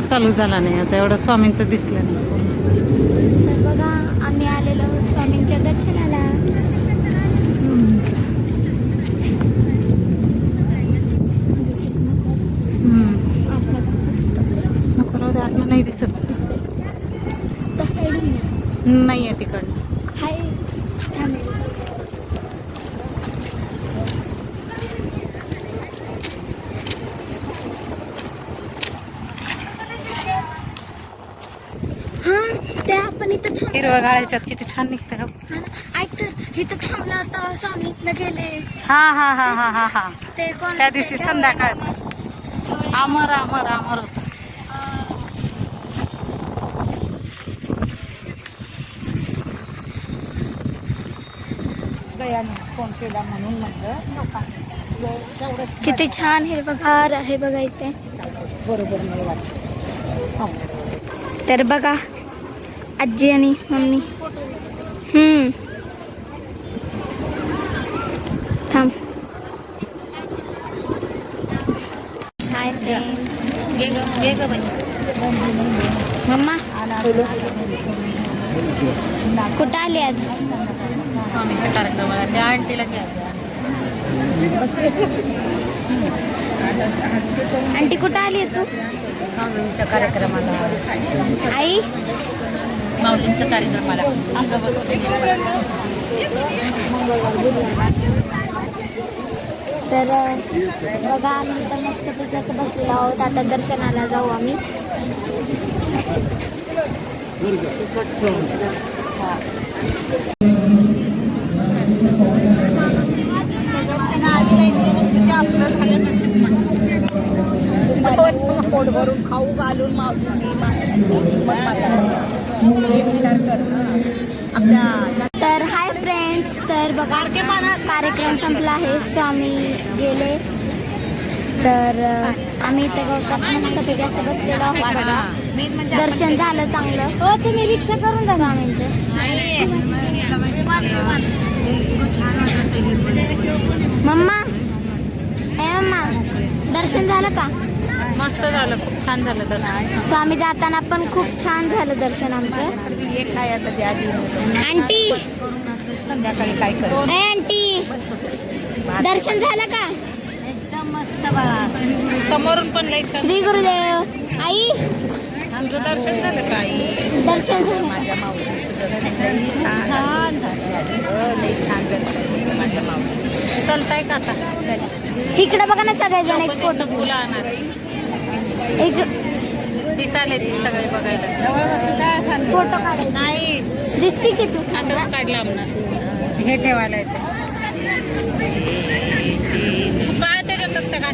चालू झाला नाही आज एवढं स्वामींचं दिसलं नाही. तर बघा आम्ही आलेलो आहोत स्वामींच्या दर्शनाला. दिसत नको राहू दे आत्मा नाही दिसत. दिसतंय. त्या साईडून. नाही. आहे तिकडनं हाय थांबे. हा ते आपण इथं थांब हिरवं गाळ्याच्यात किती छान निघतं हो. हा. ऐक तर इथं थांबला होता स्वामी गेले हा हा हा हा हा हा ते त्या दिवशी संध्याकाळचं अमर अमर अमर होतं. दयाने फोन केला म्हणून म्हणलं किती छान हिरवगार आहे बघा इथे बरोबर नाही वाटत हो. तर बघा आजी आणि मम्मी. हम्म. थांब. Hi mamma. कुठं आली आज? स्वामीच्या कार्यक्रमाला. त्या आंटीला आंटी कुठं आली तू? स्वामींच्या कार्यक्रमाला. आई? माऊलींच्या कार्यक्रमाला आमचं बसून तर बघा आम्ही इथं मस्तपैकी असं बसलेलो आहोत. आता दर्शनाला जाऊ आम्ही. पोट भरून खाऊ घालून विचार आपल्या तर हाय फ्रेंड्स तर बघा कार्यक्रम संपला आहे. स्वामी गेले. तर आम्ही इथे गवतात मस्तपैकी असं बसलेलो आहोत बघा. दर्शन झालं चांगलं. हो तुम्ही रिक्षा करून जा स्वामींचं. मम्मा ए मम्मा दर्शन झालं का? मस्त झालं खूप छान झालं दर्शन. स्वामी जाताना पण खूप छान झालं दर्शन आमचं. एक काय आता त्या आधी. आंटी! संध्याकाळी काय कर? ए आंटी! दर्शन झालं का? एकदम मस्त बाळा समोरून पण लई छान श्री गुरुदेव. आई! तुझं दर्शन झालं का आई? दर्शन झालं. माझ्या माऊलीचं दर्शन लई छान छान झालं लई छान दर्शन झालं माझ्या माऊली चलताय का आता. इकडे बघा ना सगळेजण एक फोटो. फुलं आणणार एक दिसाले ती सगळे बघायला. फोटो नाही. दिसते की तू? असंच काढलं आम्हाला हे ठेवायला येते. तू काय त्याच्यात असतं का?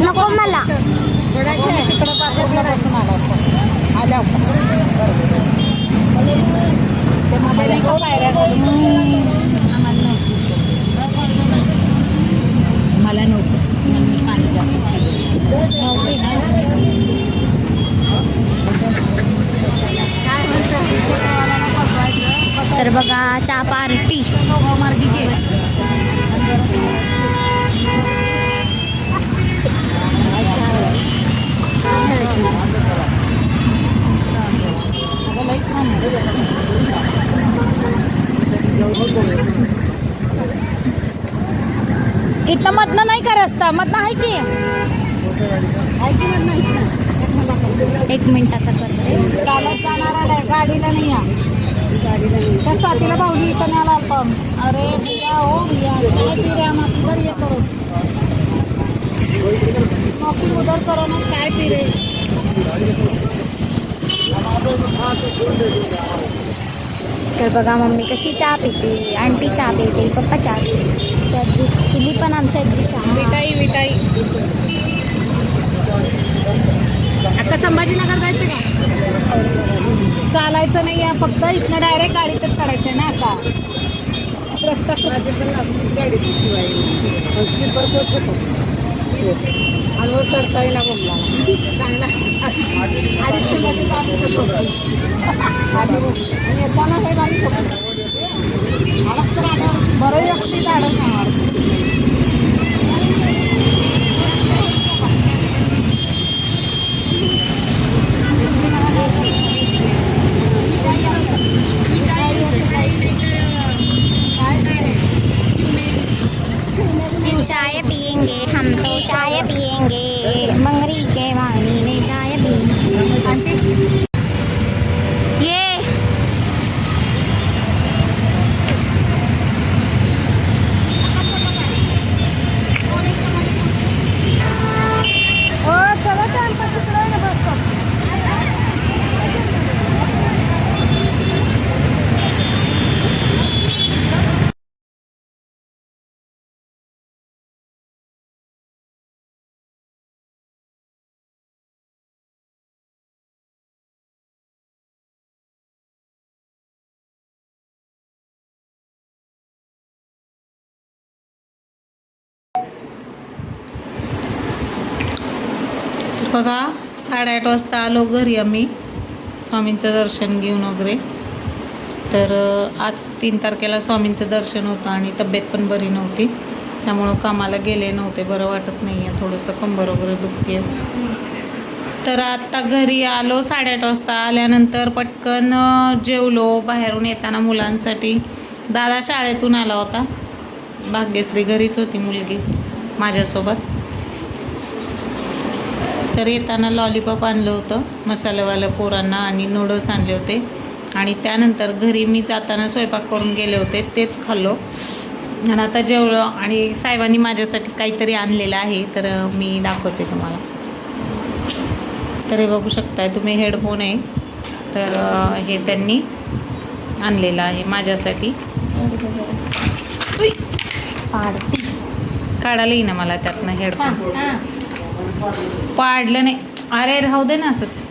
नको मला. तिकडं बसून आला होता. आल्या ते मध्ये नाही का पायऱ्या खाली? आम्हाला नव्हतं सोय. मला नव्हतं मग मी पाणी जास्त पिलं. नव्हती ना. तर बघा चहा पार्टी. इथं मधनं नाही का रस्ता? मधनं आहे की? आहे की एक मिनिटाचा करतो. चालत गाडीला नाही त्या स्वातीला भाऊली इथं न्यायला आपण. अरे भैया हो भैया काय पी रे हम आपकी इधर ये करो कॉफी उधर करो ना काय पी रे. तर बघा मम्मी कशी चहा पिते? आंटी चहा पिते पप्पा चहा पिते. आजी तुली पण आमच्या आजी चहा. मिठाई मिठाई. आता संभाजीनगर जायचं का? चालायचं नाही आहे फक्त इथनं डायरेक्ट गाडीतच चढायचं आहे ना आता. रस्ता गाडी स्लीपर कोच होतो. आणि चढता येईना बोलला. चांगला. अडीच होतो. आणि येताना हे गाडी बरं एकटी अडक नाही बघा साडेआठ वाजता आलो घरी आम्ही. स्वामींचं दर्शन घेऊन वगैरे. तर आज तीन तारखेला स्वामींचं दर्शन होतं आणि तब्येत पण बरी नव्हती. त्यामुळं कामाला गेले नव्हते. बरं वाटत नाही आहे थोडंसं कंबर वगैरे दुखते तर आत्ता घरी आलो साडेआठ वाजता आल्यानंतर पटकन जेवलो. बाहेरून येताना मुलांसाठी दादा शाळेतून आला होता. भाग्यश्री घरीच होती मुलगी माझ्यासोबत. तर येताना लॉलीपॉप आणलं होतं मसाल्यावालं पोरांना आणि नूडल्स आणले होते. आणि त्यानंतर घरी मी जाताना स्वयंपाक करून गेले होते तेच खाल्लो. आणि आता जेवलो आणि साहेबांनी माझ्यासाठी काहीतरी आणलेलं आहे तर मी दाखवते तुम्हाला. तर हे बघू शकताय तुम्ही हेडफोन आहे तर हे त्यांनी आणलेलं आहे माझ्यासाठी. काढायला येईना मला त्यातनं हेडफोन पाडलं नाही. अरे राहू दे ना असंच.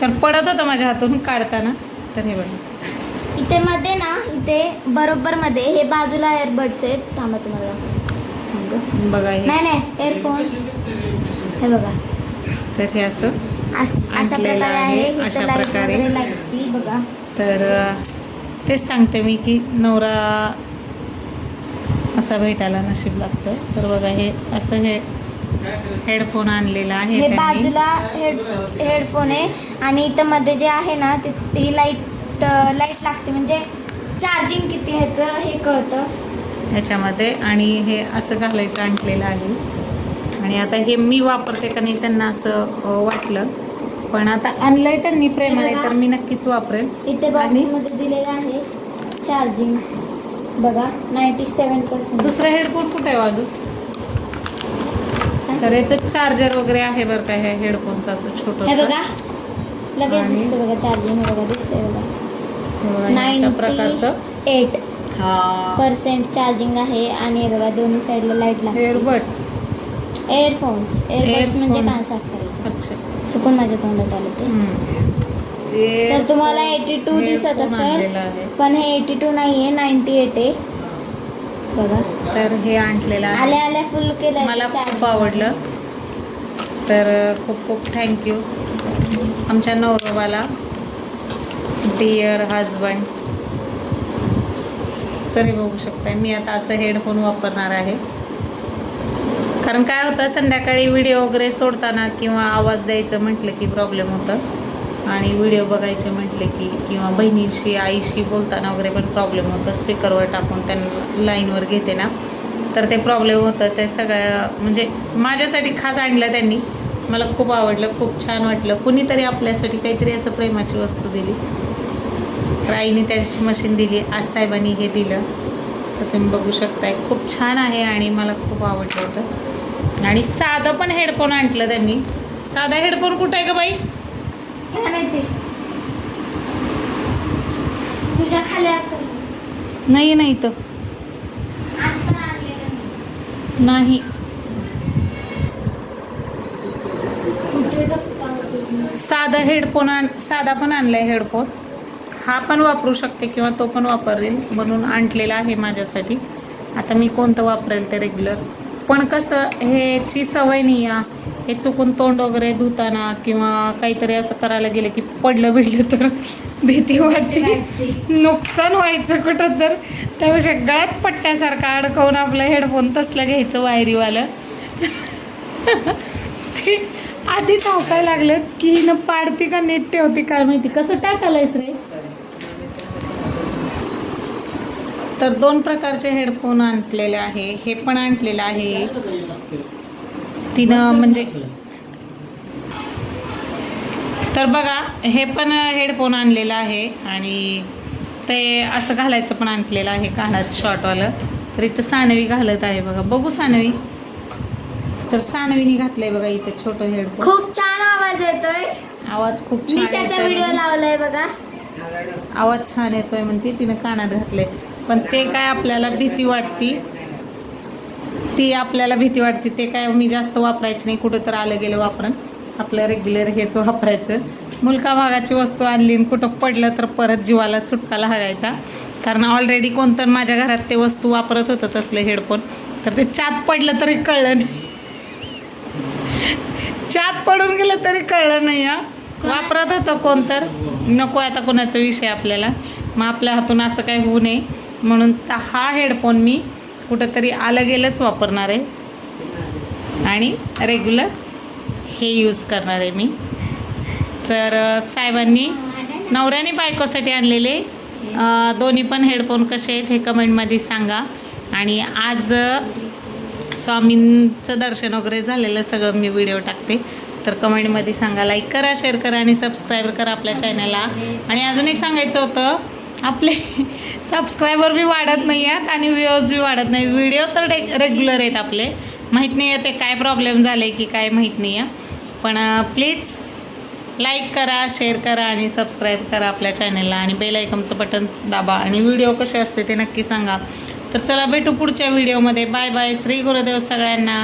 तर पडत होतं माझ्या हातून काढताना. तर हे बघा. इथे मध्ये ना इथे बरोबर मध्ये हे बाजूला एअरबड्स आहेत. थांबा तुम्हाला. बघा नाही नाही एअरफोन्स हे बघा. तर हे असं अश- प्रकारे आहे, अशा प्रकारे. बघा. तर तेच सांगते मी की नवरा असा भेटायला नशीब लागतं. तर बघा हे असं हे हेडफोन आणलेला आहे हे त्यांनी. बाजूला हेड हेडफोन आहे. आणि इथं मध्ये जे आहे ना ते ही लाइट लाइट लागते. म्हणजे चार्जिंग किती ह्याचं हे कळतं. ह्याच्यामध्ये. आणि हे असं घालायचं आणलेलं आहे. आणि आता हे मी वापरते का नाही त्यांना असं अ, वाटलं. पण आता आणलंय त्यांनी प्रेमाने तर मी नक्कीच वापरेल. इथे आणि? बॉक्समध्ये दिलेलं आहे चार्जिंग बघा नाईन्टी सेवन पर्सेंट दुसरा हेडफोन कुठे आहे हो अजून? तर याचं चार्जर वगैरे आहे बरं का ह्या हेडफोनचं असं हे छोटं बघा. लगेच आणि? दिसतं बघा चार्जिंग हे बघा दिसतंय बघा. अशा नाईन्टी प्रकारचं. एट पर्सेंट चार्जिंग आहे आणि हे बघा दोन्ही साईडला लाइट लागते. एअरबड्स एअरफोन्स एअरबड्स म्हणजे कान साफ करायचं अच्छा. चुकून माझ्या तोंडात आलं ते. तर तुम्हाला 82 दिसत असेल. पण हे एटी टू नाही आहे नाईन्टी एट आहे. बघा. तर हे आणलेलं आहे. आल्या आल्या फुल केलं मला खूप आवडलं. तर खूप खूप थँक्यू आमच्या नवरोबाला डिअर हजबंड तरी बघू शकताय. मी आता असं हेडफोन वापरणार आहे. कारण काय होतं संध्याकाळी व्हिडिओ वगैरे सोडताना किंवा आवाज द्यायचं म्हटलं की प्रॉब्लेम होतं. आणि व्हिडिओ बघायचे म्हटले की किंवा बहिणीशी आईशी बोलताना वगैरे पण प्रॉब्लेम होतं. स्पीकरवर टाकून त्यांना लाईनवर घेते ना. तर ते प्रॉब्लेम होतं. ते सगळ्या म्हणजे माझ्यासाठी खास आणलं त्यांनी. मला खूप आवडलं खूप छान वाटलं. कुणीतरी आपल्यासाठी काहीतरी असं प्रेमाची वस्तू दिली. तर आईने त्याची मशीन दिली आज साहेबांनी हे दिलं. तर तुम्ही बघू शकताय. खूप छान आहे आणि मला खूप आवडलं होतं. आणि साधं पण हेडफोन आणलं त्यांनी. साधा हेडफोन कुठं आहे का बाई? काय माहिती? तुझ्या खाली असेल. नाही नाही तर आणलेलं नाही. कुठे बघता? साधा हेडफोन आण साधा पण आणलाय हेडफोन. हा पण वापरू शकते किंवा तो पण वापरेल म्हणून आणलेला आहे माझ्यासाठी. आता मी कोणतं वापरेल ते रेग्युलर पण कसं ह्याची सवय नाही आहे हे चुकून तोंड वगैरे धुताना किंवा काहीतरी असं करायला गेलं की पडलं बिडलं तर भीती वाटते. नुकसान व्हायचं कुठं तर. त्यापेक्षा गळ्यात पट्ट्यासारखं अडकवून आपलं हेडफोन तसलं घ्यायचं वायरीवालं. ते आधीच हसायला लागलेत की हिनं पाडती का नीट ठेवती काय माहिती. कसं टाकायलायस रे? तर दोन प्रकारचे हेडफोन आणलेले आहे. हे पण आणलेलं आहे. तिनं म्हणजे तर बघा हे पण हेडफोन आणलेलं आहे आणि ते असं घालायचं पण आणलेलं आहे कानात शॉर्टवालं तर इथं सानवी घालत आहे बघा. बघू सानवी. तर सानवीने घातलंय बघा इथं छोटं हेडफोन. खूप छान आवाज येतोय. आवाज खूप छान व्हिडिओ. लावलाय बघा. आवाज छान येतोय म्हणते. तिनं कानात घातले पण ते काय आपल्याला भीती वाटती? ती आपल्याला भीती वाटते. ते काय मी जास्त वापरायची नाही. कुठं तर आलं गेलं वापरण. आपलं रेग्युलर हेच वापरायचं. मुलका भागाची वस्तू आणली आणि कुठं पडलं तर परत जीवाला चुटका लागायचा. कारण ऑलरेडी कोणतं माझ्या घरात ते वस्तू वापरत होतं तसले हेडफोन. तर ते चात पडलं तरी कळलं नाही. चात पडून गेलं तरी कळलं नाही हा. वापरत होतं कोण तर? नको आता कोणाचा विषय आपल्याला. मग आपल्या हातून असं काही होऊ नये. म्हणून तर हा हेडफोन मी कुठंतरी आलं गेलंच वापरणार आहे. आणि रेग्युलर हे यूज करणार आहे मी. तर साहेबांनी नवऱ्याने बायकोसाठी आणलेले दोन्ही पण हेडफोन कसे आहेत हे कमेंटमध्ये सांगा. आणि आज स्वामींचं दर्शन वगैरे झालेलं सगळं मी व्हिडिओ टाकते. तर कमेंटमध्ये सांगा लाईक करा शेअर करा आणि सबस्क्राईब करा आपल्या चॅनलला आणि अजून एक सांगायचं होतं आपले सबस्क्रायबर बी वाढत नाही आहेत आणि व्ह्यूज बी वाढत नाही व्हिडिओ तर रे रेग्युलर आहेत आपले. माहीत नाही आहे ते काय प्रॉब्लेम झाले की काय माहीत नाही आहे पण प्लीज लाईक करा शेअर करा आणि सबस्क्राईब करा आपल्या चॅनलला आणि बेल आयकमचं बटन दाबा. आणि व्हिडिओ कसे असते ते नक्की सांगा. तर चला भेटू पुढच्या व्हिडिओमध्ये बाय बाय श्री गुरुदेव सगळ्यांना.